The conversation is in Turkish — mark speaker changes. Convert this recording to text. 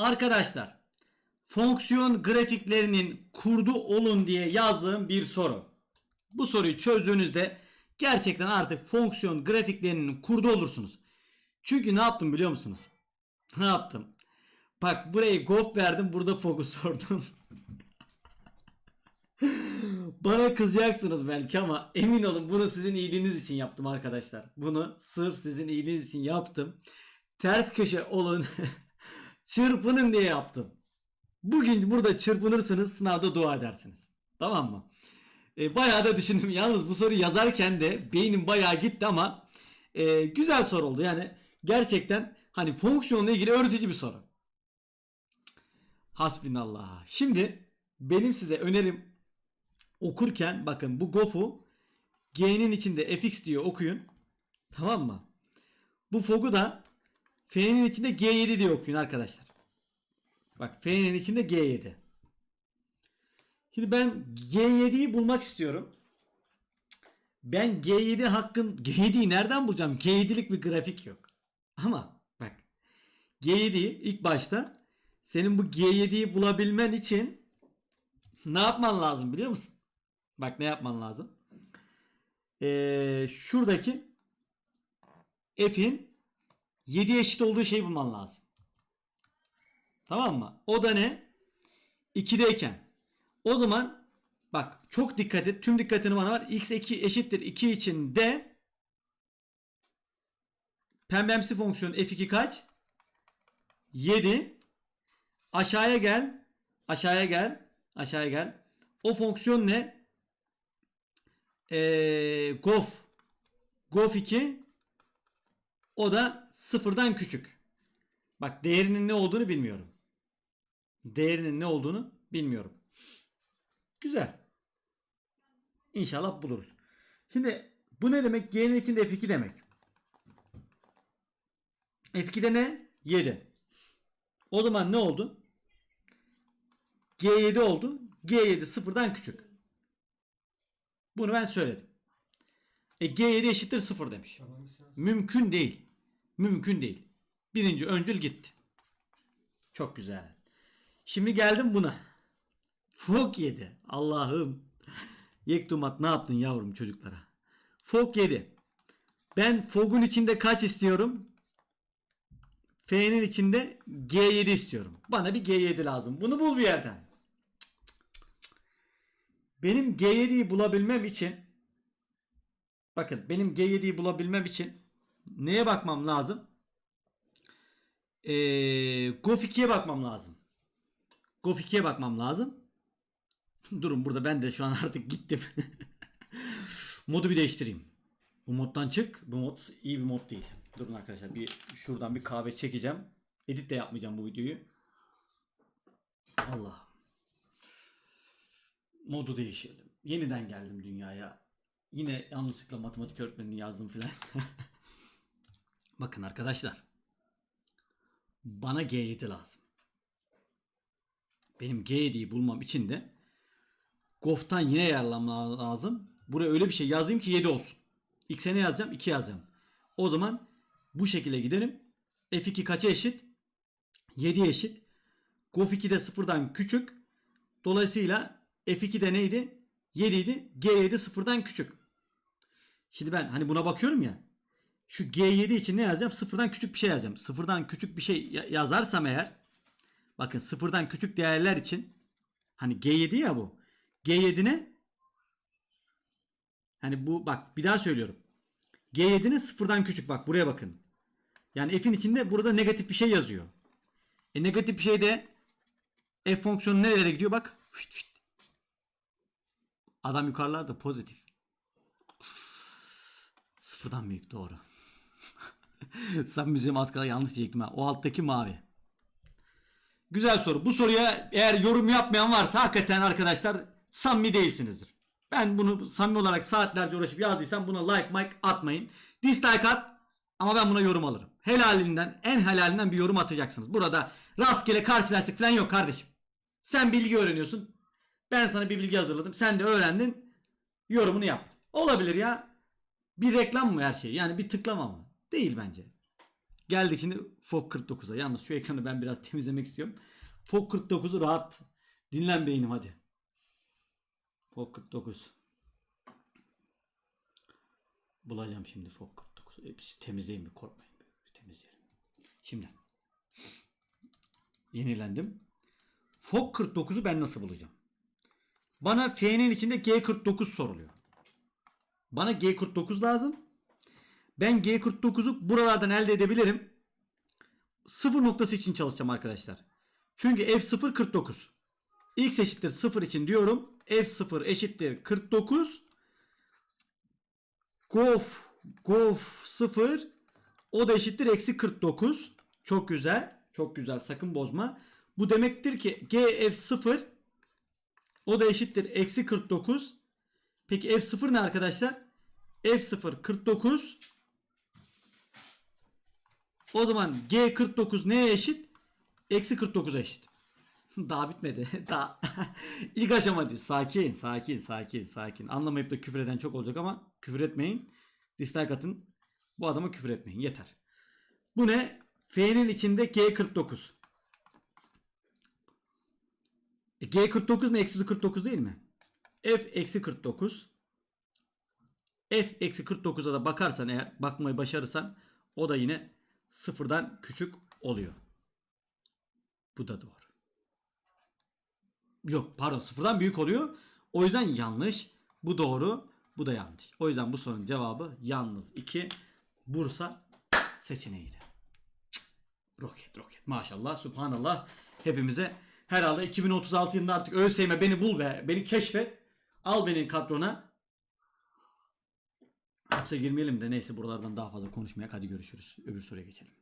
Speaker 1: Arkadaşlar fonksiyon grafiklerinin kurdu olun diye yazdığım bir soru. Bu soruyu çözdüğünüzde gerçekten artık fonksiyon grafiklerinin kurdu olursunuz. Çünkü ne yaptım biliyor musunuz? Ne yaptım? Bak burayı golf verdim burada fokus sordum. Bana kızacaksınız belki ama emin olun bunu sizin iyiliğiniz için yaptım arkadaşlar. Bunu sırf sizin iyiliğiniz için yaptım. Ters köşe olun. çırpının diye yaptım. Bugün burada çırpınırsınız sınavda dua edersiniz. Tamam mı? E, bayağı da düşündüm. Yalnız bu soruyu yazarken de beynim bayağı gitti ama e, güzel soru oldu. Yani gerçekten hani fonksiyonla ilgili öğretici bir soru. Hasbinallah. Şimdi benim size önerim okurken bakın bu GOF'u G'nin içinde fx diyor okuyun. Tamam mı? Bu fog'u da F'nin içinde G7 diye okuyun arkadaşlar. Bak F'nin içinde G7. Şimdi ben G7'yi bulmak istiyorum. Ben G7 hakkın G7'yi nereden bulacağım? G7'lik bir grafik yok. Ama bak G7'yi ilk başta senin bu G7'yi bulabilmen için ne yapman lazım biliyor musun? Bak ne yapman lazım? Ee, şuradaki f'in 7 eşit olduğu şeyi bulman lazım. Tamam mı? O da ne? 2'deyken. O zaman bak çok dikkat et. Tüm dikkatini bana ver. x2 eşittir 2 için de pembemsi fonksiyon f2 kaç? 7 aşağıya gel. Aşağıya gel. Aşağıya gel. O fonksiyon ne? Ee, gof gof 2 o da sıfırdan küçük. Bak değerinin ne olduğunu bilmiyorum. Değerinin ne olduğunu bilmiyorum. Güzel. İnşallah buluruz. Şimdi bu ne demek? G'nin içinde F2 demek. F2'de ne? 7. O zaman ne oldu? G7 oldu. G7 sıfırdan küçük. Bunu ben söyledim. E, G7 eşittir 0 demiş. Mümkün değil. Mümkün değil. Birinci öncül gitti. Çok güzel. Şimdi geldim buna. Fok 7. Allah'ım. Yektumat ne yaptın yavrum çocuklara? Fok 7. Ben Fog'un içinde kaç istiyorum? F'nin içinde G7 istiyorum. Bana bir G7 lazım. Bunu bul bir yerden. Benim G7'yi bulabilmem için bakın benim G7'yi bulabilmem için neye bakmam lazım? Ee, Gof 2'ye bakmam lazım. Gof 2'ye bakmam lazım. Durun burada ben de şu an artık gittim. Modu bir değiştireyim. Bu moddan çık. Bu mod iyi bir mod değil. Durun arkadaşlar bir şuradan bir kahve çekeceğim. Edit de yapmayacağım bu videoyu. Allah. Modu değiştirdim. Yeniden geldim dünyaya. Yine yanlışlıkla matematik öğretmenini yazdım filan. Bakın arkadaşlar. Bana G7 lazım. Benim G7'yi bulmam için de Gof'tan yine yararlanmam lazım. Buraya öyle bir şey yazayım ki 7 olsun. X'e ne yazacağım? 2 yazacağım. O zaman bu şekilde gidelim. F2 kaça eşit? 7'ye eşit. Gof 2 de sıfırdan küçük. Dolayısıyla F2 de neydi? 7 idi. G7 sıfırdan küçük. Şimdi ben hani buna bakıyorum ya. Şu G7 için ne yazacağım? Sıfırdan küçük bir şey yazacağım. Sıfırdan küçük bir şey ya- yazarsam eğer bakın sıfırdan küçük değerler için hani G7 ya bu. G7 ne? Hani bu bak bir daha söylüyorum. G7'nin sıfırdan küçük bak buraya bakın. Yani f'in içinde burada negatif bir şey yazıyor. E negatif bir şey de f fonksiyonu nerelere gidiyor bak. Fıt fıt. Adam yukarılarda pozitif. Sıfırdan büyük doğru. Sen müziğim az yanlış diyecektim ha. O alttaki mavi. Güzel soru. Bu soruya eğer yorum yapmayan varsa hakikaten arkadaşlar samimi değilsinizdir. Ben bunu samimi olarak saatlerce uğraşıp yazdıysam buna like mike atmayın. Dislike at ama ben buna yorum alırım. Helalinden en helalinden bir yorum atacaksınız. Burada rastgele karşılaştık falan yok kardeşim. Sen bilgi öğreniyorsun. Ben sana bir bilgi hazırladım. Sen de öğrendin. Yorumunu yap. Olabilir ya. Bir reklam mı her şey? Yani bir tıklama mı? Değil bence. Geldik şimdi FOK 49'a. Yalnız şu ekranı ben biraz temizlemek istiyorum. FOK 49'u rahat dinlen beynim hadi. FOK 49. Bulacağım şimdi FOK 49. Hepsi temizleyin bir korkmayın. Temizleyelim. Şimdi. Yenilendim. FOK 49'u ben nasıl bulacağım? Bana F'nin içinde G49 soruluyor. Bana G49 lazım. Ben G49'u buralardan elde edebilirim. Sıfır noktası için çalışacağım arkadaşlar. Çünkü F0 49. X eşittir 0 için diyorum. F0 eşittir 49. Gof Gof 0 o da eşittir eksi 49. Çok güzel. Çok güzel. Sakın bozma. Bu demektir ki GF0 o da eşittir eksi 49. Peki F0 ne arkadaşlar? F0 49. O zaman G49 neye eşit? Eksi 49'a eşit. Daha bitmedi. Daha ilk aşama değil. Sakin, sakin, sakin, sakin. Anlamayıp da küfür eden çok olacak ama küfür etmeyin. Dislike atın. Bu adama küfür etmeyin. Yeter. Bu ne? F'nin içinde G49. E, G49 ne? Eksi 49 değil mi? F eksi 49. F eksi 49'a da bakarsan eğer bakmayı başarırsan o da yine sıfırdan küçük oluyor. Bu da doğru. Yok pardon sıfırdan büyük oluyor. O yüzden yanlış. Bu doğru. Bu da yanlış. O yüzden bu sorunun cevabı yalnız 2 Bursa seçeneğiydi. Roket roket maşallah subhanallah hepimize herhalde 2036 yılında artık ÖSYM beni bul be beni keşfet al beni kadrona Hapse girmeyelim de neyse buralardan daha fazla konuşmayak hadi görüşürüz öbür soruya geçelim.